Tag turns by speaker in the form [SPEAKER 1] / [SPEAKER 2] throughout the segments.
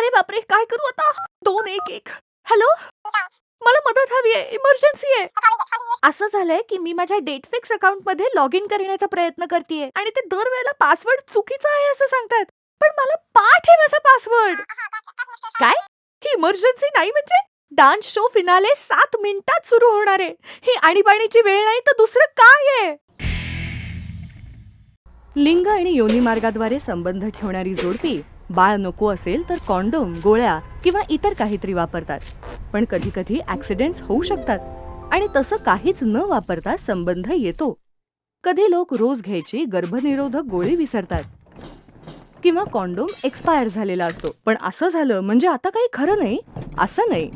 [SPEAKER 1] अरे बापरे काय करू आता? दोन एक एक. हॅलो मला मदत हवी आहे इमर्जन्सी आहे. असं झालंय की मी माझ्या डेट फिक्स अकाउंटमध्ये लॉग इन करण्याचा प्रयत्न करतेय आणि ते दरवेळेला पासवर्ड चुकीचा आहे असं सांगतात. पण मला पाठ आहे माझा पासवर्ड काय? ही इमर्जन्सी नाही म्हणजे? डान्स शो फिनाले सात मिनिटात सुरू होणार आहे. ही आणीबाणीची वेळ नाही तर दुसरं काय आहे? लिंग आणि योनी मार्गाद्वारे संबंध ठेवणारी जोडपी बाळ नको असेल तर कॉन्डोम गोळ्या किंवा इतर काहीतरी वापरतात. पण कधी कधी ऍक्सिडेंट्स होऊ शकतात आणि तसं काहीच न वापरता संबंध येतो. कधी लोक रोज घ्यायची गर्भनिरोधक गोळी विसरतात किंवा कॉन्डोम एक्सपायर झालेला असतो. पण असं झालं म्हणजे आता काही खरं नाही? असं नाही.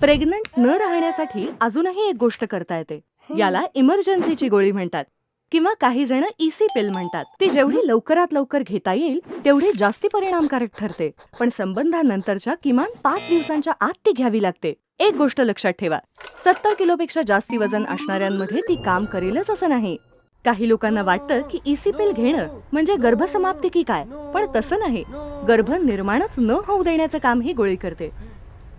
[SPEAKER 1] प्रेग्नंट न राहण्यासाठी अजूनही एक गोष्ट करता येते. याला इमर्जन्सीची गोळी म्हणतात. किंवा काही जण इसी पिल म्हणतात. ती जेवढी लवकरात लवकर घेता येईल तेवढी जास्ती परिणामकारक ठरते. पण संबंधानंतरच्या किमान पाच दिवसांच्या आत ती घ्यावी लागते. एक गोष्ट लक्षात ठेवा. सत्तर किलोपेक्षा जास्ती वजन असणाऱ्यांमध्ये ती काम करेलच असं नाही. काही लोकांना वाटतं की इसी पिल घेणं म्हणजे गर्भसमाप्ती की काय? पण तसं नाही. गर्भ निर्माणच न होऊ देण्याचं काम ही गोळी करते.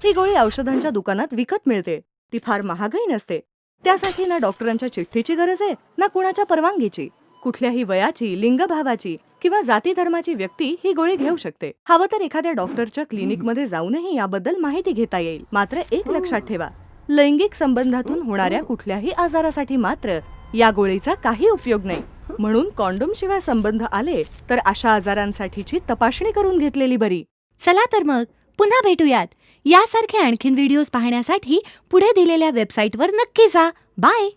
[SPEAKER 1] ही गोळी औषधांच्या दुकानात विकत मिळते. ती फार महागही नसते. त्यासाठी ना डॉक्टरांच्या चिठ्ठीची गरज आहे ना कुणाच्या परवानगीची. कुठल्याही वयाची लिंगभावाची किंवा जाती धर्माची व्यक्ती ही गोळी घेऊ शकते. हवं तर एखाद्या डॉक्टरच्या क्लिनिकमध्ये जाऊनही याबद्दल माहिती घेता येईल. मात्र एक लक्षात ठेवा लैंगिक संबंधातून होणाऱ्या कुठल्याही आजारासाठी मात्र या गोळीचा काही उपयोग नाही. म्हणून कॉन्डोम शिवाय संबंध आले तर अशा आजारांसाठीची तपासणी करून घेतलेली बरी. चला तर मग पुन्हा भेटूयात. यासारखे आणखीन व्हिडिओज पाहण्यासाठी पुढे दिलेल्या वेबसाईटवर नक्की जा. बाय